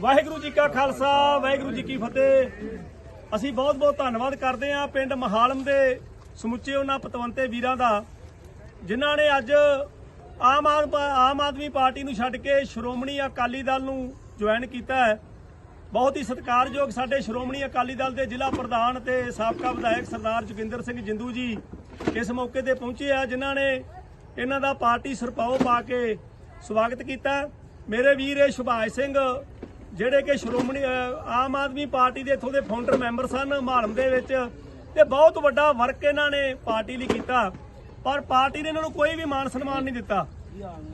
ਵਾਹਿਗੁਰੂ ਜੀ ਕਾ ਖਾਲਸਾ, ਵਾਹਿਗੁਰੂ ਜੀ ਕੀ ਫਤਿਹ। ਅਸੀਂ ਬਹੁਤ ਬਹੁਤ ਧੰਨਵਾਦ ਕਰਦੇ ਹਾਂ ਪਿੰਡ ਮਹਾਲਮ ਦੇ ਸਮੁੱਚੇ ਉਹਨਾਂ ਪਤਵੰਤੇ ਵੀਰਾਂ ਦਾ, ਜਿਨ੍ਹਾਂ ਨੇ ਅੱਜ ਆਮ ਆਦ- ਆਮ ਆਦਮੀ ਪਾਰਟੀ ਨੂੰ ਛੱਡ ਕੇ ਸ਼੍ਰੋਮਣੀ ਅਕਾਲੀ ਦਲ ਨੂੰ ਜੁਆਇਨ ਕੀਤਾ ਹੈ। ਬਹੁਤ ਹੀ ਸਤਿਕਾਰਯੋਗ ਸਾਡੇ ਸ਼੍ਰੋਮਣੀ ਅਕਾਲੀ ਦਲ ਦੇ ਜ਼ਿਲ੍ਹਾ ਪ੍ਰਧਾਨ ਤੇ ਸਾਬਕਾ ਵਿਧਾਇਕ ਸਰਦਾਰ ਜੋਗਿੰਦਰ ਸਿੰਘ ਜਿੰਦੂ ਜੀ ਇਸ ਮੌਕੇ ਤੇ ਪਹੁੰਚੇ ਆ, ਜਿਨ੍ਹਾਂ ਨੇ ਇਹਨਾਂ ਦਾ ਪਾਰਟੀ ਸਰਪਾਓ ਪਾ ਕੇ ਸਵਾਗਤ ਕੀਤਾ। ਮੇਰੇ ਵੀਰ ਇਹ ਸੁਭਾਸ਼ ਸਿੰਘ ਜਿਹੜੇ ਕਿ ਸ਼੍ਰੋਮਣੀ ਆਮ ਆਦਮੀ ਪਾਰਟੀ ਦੇ ਇੱਥੋਂ ਦੇ ਫਾਊਂਡਰ ਮੈਂਬਰ ਸਨ, ਮਾਲਮ ਦੇ ਵਿੱਚ। ਤੇ ਬਹੁਤ ਵੱਡਾ ਵਰਕ ਇਹਨਾਂ ਨੇ ਪਾਰਟੀ ਲਈ ਕੀਤਾ। ਪਰ ਪਾਰਟੀ ਨੇ ਇਹਨਾਂ ਨੂੰ ਕੋਈ ਵੀ ਮਾਨ ਸਨਮਾਨ ਨਹੀਂ ਦਿੱਤਾ।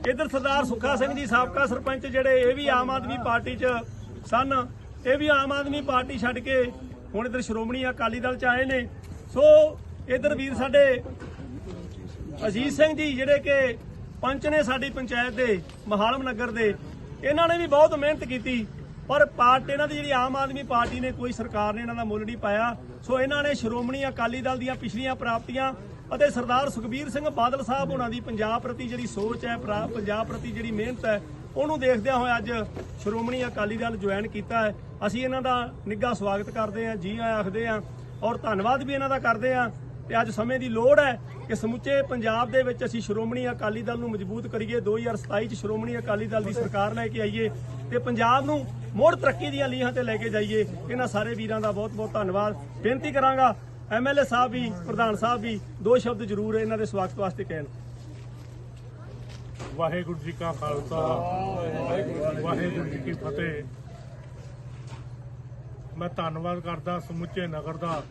ਇਧਰ ਸਰਦਾਰ ਸੁੱਖਾ ਸਿੰਘ ਜੀ, ਸਾਬਕਾ ਸਰਪੰਚ ਜਿਹੜੇ, ਇਹ ਵੀ ਆਮ ਆਦਮੀ ਪਾਰਟੀ 'ਚ ਸਨ। ਇਹ ਵੀ ਆਮ ਆਦਮੀ ਪਾਰਟੀ ਛੱਡ ਕੇ ਹੁਣ ਇਧਰ ਸ਼੍ਰੋਮਣੀ ਅਕਾਲੀ ਦਲ 'ਚ ਆਏ ਨੇ। ਸੋ ਇਧਰ ਵੀਰ ਸਾਡੇ ਅਜੀਤ ਸਿੰਘ ਜੀ, ਜਿਹੜੇ ਕਿ ਪੰਚ ਨੇ ਸਾਡੀ ਪੰਚਾਇਤ ਦੇ, ਮਹਾਲਮ ਨਗਰ ਦੇ, ਇਹਨਾਂ ਨੇ ਵੀ ਬਹੁਤ ਮਿਹਨਤ ਕੀਤੀ। ਪਰ ਪਾਰਟੀ ਇਹਨਾਂ ਦੀ ਜਿਹੜੀ ਆਮ ਆਦਮੀ ਪਾਰਟੀ ਨੇ, ਕੋਈ ਸਰਕਾਰ ਨੇ ਇਹਨਾਂ ਦਾ ਮੁੱਲ ਨਹੀਂ ਪਾਇਆ। ਸੋ ਇਹਨਾਂ ਨੇ ਸ਼੍ਰੋਮਣੀ ਅਕਾਲੀ ਦਲ ਦੀਆਂ ਪਿਛਲੀਆਂ ਪ੍ਰਾਪਤੀਆਂ ਅਤੇ ਸਰਦਾਰ ਸੁਖਬੀਰ ਸਿੰਘ ਬਾਦਲ ਸਾਹਿਬ ਉਹਨਾਂ ਦੀ ਪੰਜਾਬ ਪ੍ਰਤੀ ਜਿਹੜੀ ਸੋਚ ਹੈ ਪ੍ਰਾ- ਪੰਜਾਬ ਪ੍ਰਤੀ ਜਿਹੜੀ ਮਿਹਨਤ ਹੈ, ਉਹਨੂੰ ਦੇਖਦਿਆਂ ਹੋਇਆ ਅੱਜ ਸ਼੍ਰੋਮਣੀ ਅਕਾਲੀ ਦਲ ਜੁਆਇਨ ਕੀਤਾ ਹੈ। ਅਸੀਂ ਇਹਨਾਂ ਦਾ ਨਿੱਘਾ ਸਵਾਗਤ ਕਰਦੇ ਹਾਂ, ਜੀ ਆਇਆਂ ਆਖਦੇ ਹਾਂ ਔਰ ਧੰਨਵਾਦ ਵੀ ਇਹਨਾਂ ਦਾ ਕਰਦੇ ਹਾਂ। ਤੇ ਅੱਜ ਸਮੇਂ ਦੀ ਲੋੜ ਹੈ ਕਿ ਸਮੁੱਚੇ ਪੰਜਾਬ ਦੇ ਵਿੱਚ ਅਸੀਂ ਸ਼੍ਰੋਮਣੀ ਅਕਾਲੀ ਦਲ ਨੂੰ ਮਜ਼ਬੂਤ ਕਰੀਏ। 2027 ਚ ਸ਼੍ਰੋਮਣੀ ਅਕਾਲੀ ਦਲ ਦੀ ਸਰਕਾਰ ਲੈ ਕੇ ਆਈਏ ਤੇ ਪੰਜਾਬ ਨੂੰ ਮੁੜ ਤਰੱਕੀ ਦੀਆਂ ਲੀਹਾਂ ਤੇ ਲੈ ਕੇ ਜਾਈਏ। ਇਹਨਾਂ ਸਾਰੇ ਵੀਰਾਂ ਦਾ ਬਹੁਤ ਬਹੁਤ ਧੰਨਵਾਦ। ਬੇਨਤੀ ਕਰਾਂਗਾ ਐਮਐਲਏ ਸਾਹਿਬ ਵੀ, ਪ੍ਰਧਾਨ ਸਾਹਿਬ ਵੀ, ਦੋ ਸ਼ਬਦ ਜ਼ਰੂਰ ਇਹਨਾਂ ਦੇ ਸਵਾਗਤ ਵਾਸਤੇ ਕਹਿਣ। ਵਾਹਿਗੁਰੂ ਜੀ ਕਾ ਖਾਲਸਾ, ਵਾਹਿਗੁਰੂ ਜੀ ਕੀ ਫਤਿਹ। ਮੈਂ ਧੰਨਵਾਦ ਕਰਦਾ ਸਮੁੱਚੇ ਨਗਰ ਦਾ,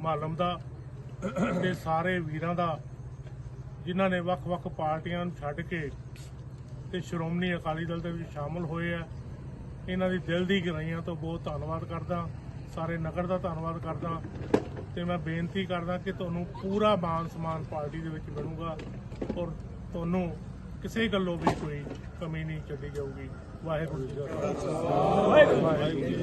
ਮਾਲਮ ਦਾ। ਤੇ ਸਾਰੇ ਵੀਰਾਂ ਦਾ, ਜਿਨ੍ਹਾਂ ਨੇ ਵੱਖ-ਵੱਖ ਪਾਰਟੀਆਂ ਨੂੰ ਛੱਡ ਕੇ ਤੇ ਸ਼੍ਰੋਮਣੀ ਅਕਾਲੀ ਦਲ ਦੇ ਵਿੱਚ ਸ਼ਾਮਲ ਹੋਏ ਆ। ਇਹਨਾਂ ਦੀ ਦਿਲ ਦੀ ਗਹਿਰਾਈਆਂ ਤੋਂ ਬਹੁਤ ਧੰਨਵਾਦ ਕਰਦਾ, ਸਾਰੇ ਨਗਰ ਦਾ ਧੰਨਵਾਦ ਕਰਦਾ ਤੇ ਮੈਂ ਬੇਨਤੀ ਕਰਦਾ ਕਿ ਤੁਹਾਨੂੰ ਪੂਰਾ ਮਾਨ ਸਮਾਨ ਪਾਰਟੀ ਦੇ ਵਿੱਚ ਮਿਲੂਗਾ ਔਰ ਤੁਹਾਨੂੰ ਕਿਸੇ ਗੱਲੋਂ ਵੀ ਕੋਈ ਕਮੀ ਨਹੀਂ ਚੱਲੀ ਜਾਊਗੀ। ਵਾਹਿਗੁਰੂ ਜੀ ਕਾ ਖਾਲਸਾ। ਵਾਹਿਗੁਰੂ ਜੀ